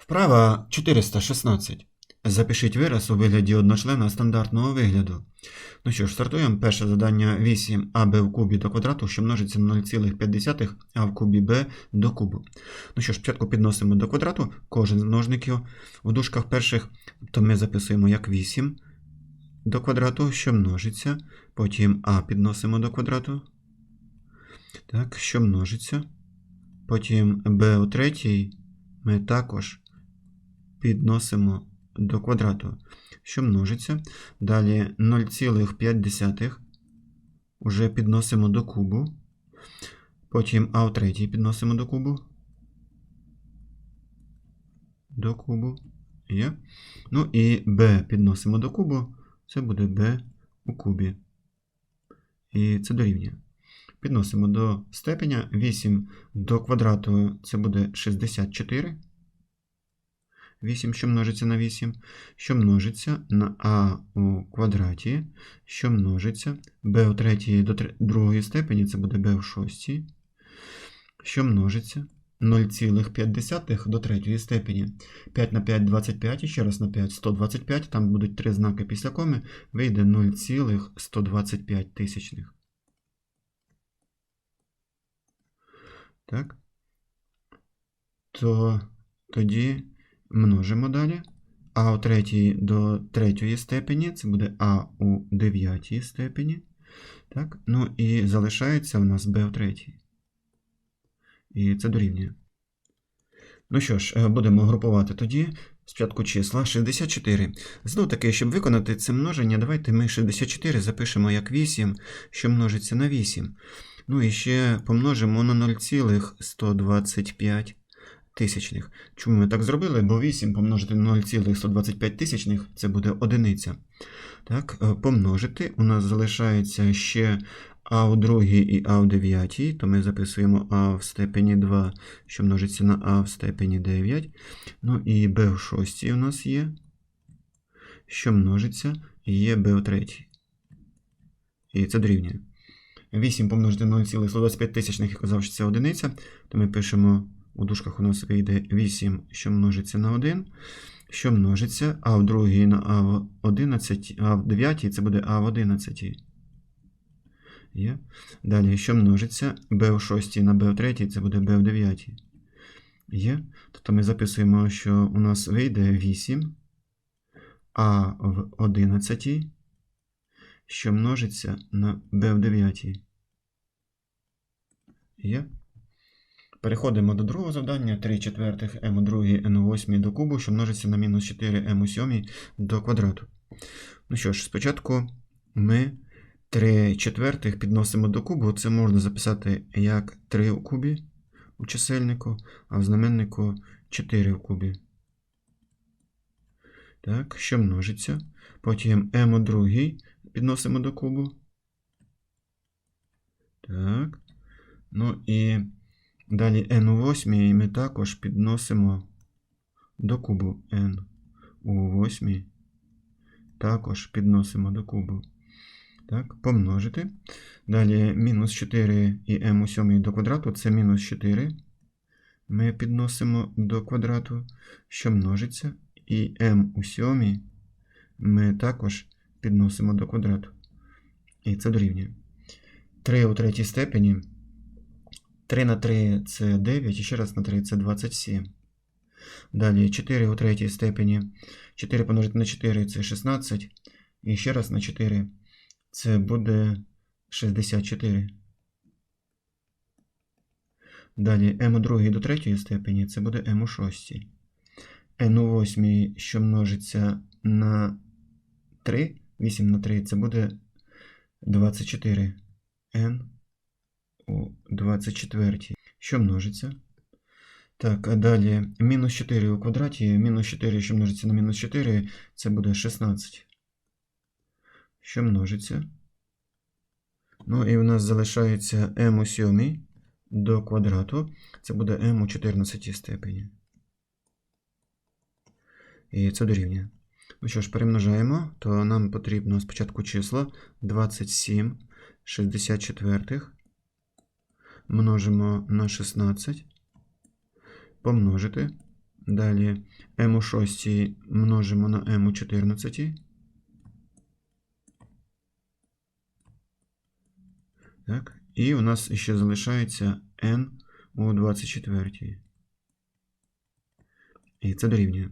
Вправа 416. Запишіть вираз у вигляді одночлена стандартного вигляду. Ну що ж, стартуємо. Перше завдання 8 аб в кубі до квадрату, що множиться на 0,5 а в кубі b до кубу. Ну що ж, спочатку підносимо до квадрату кожен з множників. В дужках перших то ми записуємо як 8 до квадрату, що множиться. Потім а підносимо до квадрату. Так, що множиться. Потім b у третій ми також підносимо до квадрату, що множиться. Далі 0,5 вже підносимо до кубу. Потім а у третій підносимо до кубу. До кубу. Є. Ну і b підносимо до кубу. Це буде b у кубі. І це дорівнює. Підносимо до степеня 8 до квадрату це буде 64. 8, що множиться на 8, що множиться на а у квадраті, що множиться b у третій до другої степені, це буде b у шостій, що множиться 0,5 до третьої степені. 5 на 5 – 25, і ще раз на 5 – 125, там будуть три знаки після коми, вийде 0,125 тисячних. Так. То тоді множимо далі. А у третій до третьої степені, це буде А у дев'ятій степені. Так? Ну і залишається у нас Б у третій. І це дорівнює. Ну що ж, е, будемо групувати тоді. Спочатку числа 64. Знов таки, щоб виконати це множення, давайте ми 64 запишемо як 8, що множиться на 8. Ну і ще помножимо на 0,125 тисячних. Чому ми так зробили? Бо 8 помножити на 0,125 тисячних це буде одиниця. Так, е, помножити. У нас залишається ще а у другій і а в дев'ятій, то ми записуємо а в степені 2, що множиться на а в степені 9. Ну і b в шостій у нас є, що множиться, є b у третій. І це дорівнює. 8 помножити на 0,125 тисячних, я казав, що це одиниця, то ми пишемо у дужках у нас вийде 8, що множиться на 1, що множиться, а в другій на а в 11, а в 9 це буде а в 11. Є. Далі, що множиться, b в 6 на b в 3, це буде b в 9. Є. Тобто ми записуємо, що у нас вийде 8, а в 11, що множиться на b в 9. Є. Переходимо до другого завдання. 3 четвертих m у другій n у 8 до кубу, що множиться на мінус 4 m 7 до квадрату. Ну що ж, спочатку ми 3 четвертих підносимо до кубу. Це можна записати як 3 у кубі у чисельнику, а в знаменнику 4 у кубі. Так, що множиться. Потім m у другій підносимо до кубу. Так. Ну і далі n у восьмій ми також підносимо до кубу n у восьмій. Також підносимо до кубу. Так, помножити. Далі мінус 4 і m у сьомій до квадрату це мінус 4. Ми підносимо до квадрату, що множиться. І m у сьомій ми також підносимо до квадрату. І це дорівнює. 3 у третій степені. 3 на 3 це 9, і ще раз на 3 це 27. Далі 4 у третій степені. 4 помножити на 4 це 16. І ще раз на 4 це буде 64. Далі m у другій до третьої степені це буде m у шостій. n у восьмій, що множиться на 3, 8 на 3 це буде 24. n у 24. Що множиться? Так, а далі мінус 4 у квадраті, мінус 4, що множиться на мінус 4, це буде 16. Що множиться? Ну і в нас залишається m у 7 до квадрату. Це буде m у 14 степені. І це дорівнює. Ну що ж, перемножаємо, то нам потрібно спочатку числа 27 64 множимо на 16, помножити. Далі m у 6 множимо на m у 14. Так. І у нас ще залишається n у 24. І це дорівнює.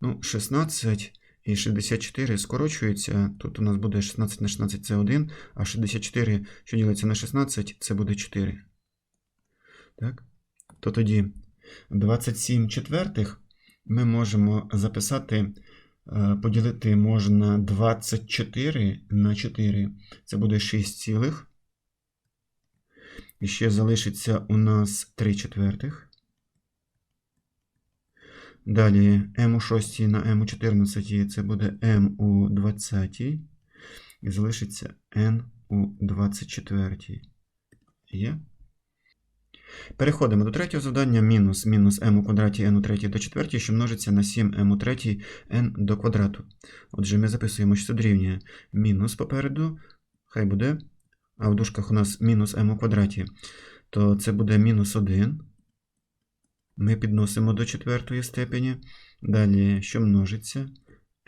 Ну, 16 і 64 скорочуються. Тут у нас буде 16 на 16 це 1, а 64, що ділиться на 16, це буде 4. Так? То тоді 27 четвертих ми можемо записати, е, поділити можна 24 на 4. Це буде 6 цілих. І ще залишиться у нас 3 четвертих. Далі m у 6 на m у 14 це буде m у 20. І залишиться n у 24. Є? Переходимо до третього завдання. Мінус мінус m у квадраті n у 3 до 4, що множиться на 7m у 3 n до квадрату. Отже, ми записуємо, що це дорівнює мінус попереду. Хай буде. А в дужках у нас мінус m у квадраті. То це буде мінус 1. Ми підносимо до четвертої степені. Далі, що множиться?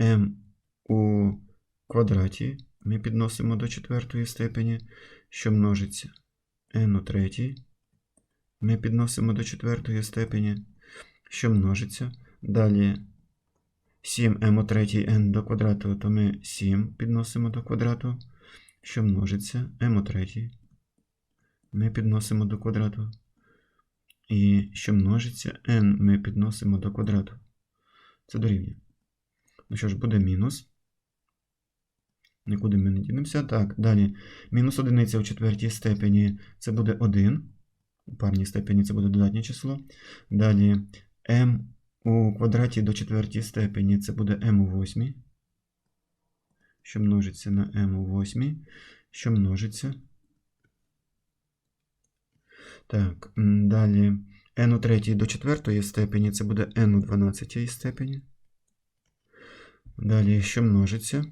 m у квадраті. Ми підносимо до четвертої степені. Що множиться? n у третій. Ми підносимо до четвертої степені. Що множиться? Далі 7m у третій n до квадрату, то ми 7 підносимо до квадрату. Що множиться? m у третій. Ми підносимо до квадрату. І що множиться, n ми підносимо до квадрату. Це дорівнює. Ну що ж, буде мінус. Нікуди ми не дінемося. Так, далі. Мінус одиниця у четвертій степені це буде 1. У парній степені це буде додатнє число. Далі m у квадраті до четвертій степені це буде m у восьмій. Що множиться на m у восьмій. Що множиться. Так, далі n у третій до четвертої степені це буде n у 12 степені. Далі що множиться?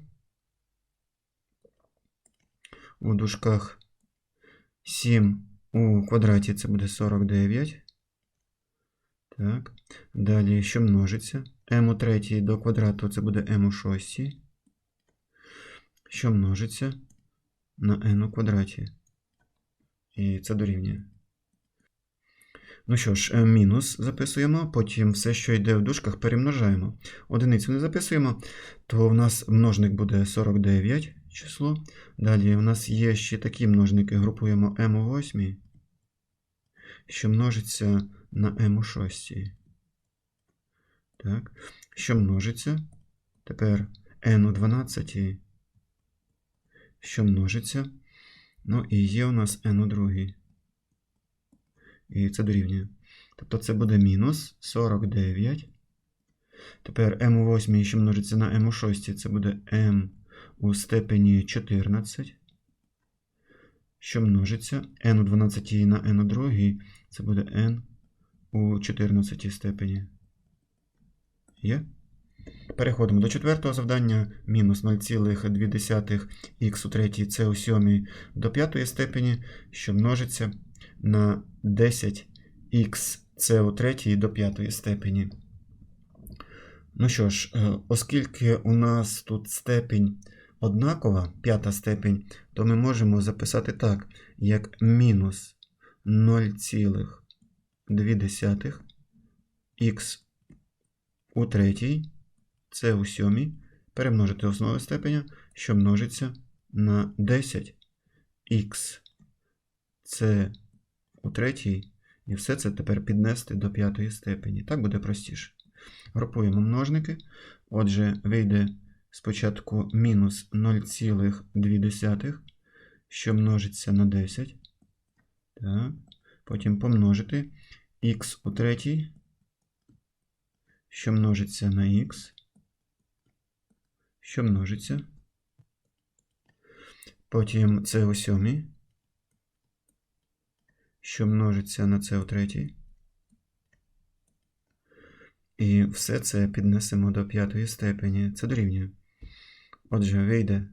У дужках 7 у квадраті це буде 49. Так. Далі що множиться? m у третій до квадрату це буде m у шостій. Що множиться на n у квадраті. І це дорівнює. Ну що ж, е, мінус записуємо, потім все, що йде в дужках, перемножаємо. Одиницю не записуємо, то в нас множник буде 49 число. Далі у нас є ще такі множники, групуємо m у 8, що множиться на m у 6. Так. Що множиться? Тепер n у 12, що множиться. Ну і є у нас n у 2. І це дорівнює. Тобто це буде мінус 49. Тепер m у 8, що множиться на m у 6, це буде m у степені 14. Що множиться n у 12 на n у 2, це буде n у 14 степені. Є? Переходимо до четвертого завдання. Мінус 0,2х у 3 це у 7 до 5 степені, що множиться на 10х це у 3 до 5 степені. Ну що ж, оскільки у нас тут степень однакова, п'ята степень, то ми можемо записати так, як мінус 0,2 х у третій, це у сьомій, перемножити основу степеня, що множиться на 10х це у третій, і все це тепер піднести до п'ятої степені. Так буде простіше. Групуємо множники. Отже, вийде спочатку мінус 0,2, що множиться на 10. Так. Потім помножити х у третій, що множиться на х, що множиться. Потім це у сьомій, що множиться на це у третій. І все це піднесемо до п'ятої степені. Це дорівнює. Отже, вийде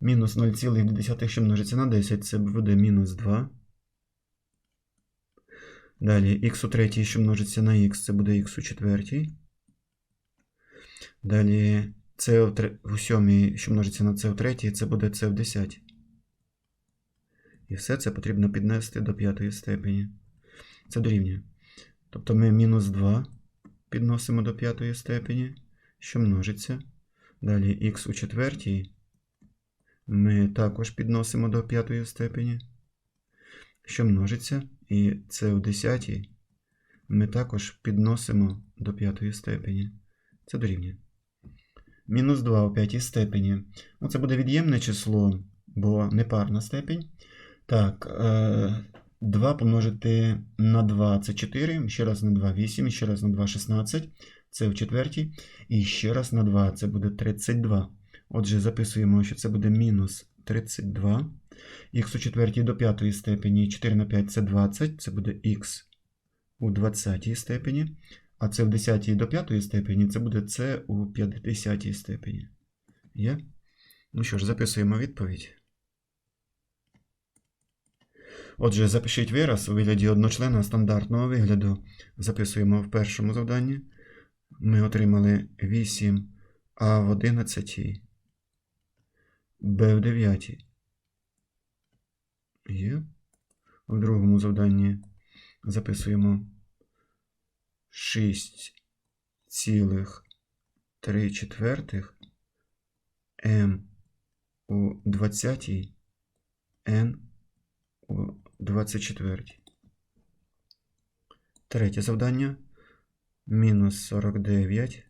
мінус 0,2, що множиться на 10, це буде мінус 2. Далі х у третій, що множиться на х, це буде х у четвертій. Далі c у, сьомій, що множиться на c у третій, це буде c в десятій. І все це потрібно піднести до п'ятої степені. Це дорівнює. Тобто ми мінус 2 підносимо до п'ятої степені, що множиться. Далі х у четвертій ми також підносимо до п'ятої степені, що множиться. І це у десятій ми також підносимо до п'ятої степені. Це дорівнює. Мінус 2 у п'ятій степені. Ну, це буде від'ємне число, бо непарна степень. Так, е, 2 помножити на 2 це 4, ще раз на 2 8, ще раз на 2 16, це в четвертій. І ще раз на 2 це буде 32. Отже, записуємо, що це буде мінус 32. Х у четвертій до п'ятої степені 4 на 5 це 20, це буде х у 20 степені. А це в 10 до 5 степені, це буде це у 50 степені. Є? Ну що ж, записуємо відповідь. Отже, запишіть вираз у вигляді одночлена стандартного вигляду. Записуємо в першому завданні. Ми отримали 8 А в 11, Б в 9. Є. В другому завданні записуємо 6,3 четвертих М у 20, Н 24. Третє завдання. Мінус 49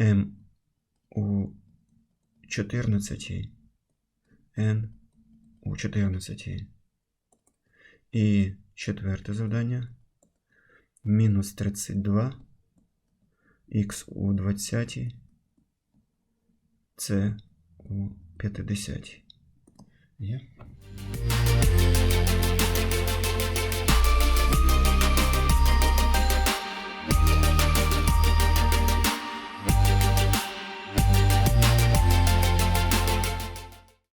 М у 14, Н у 14. І четверте завдання. Мінус 32 Х у 20, С у 50. Є?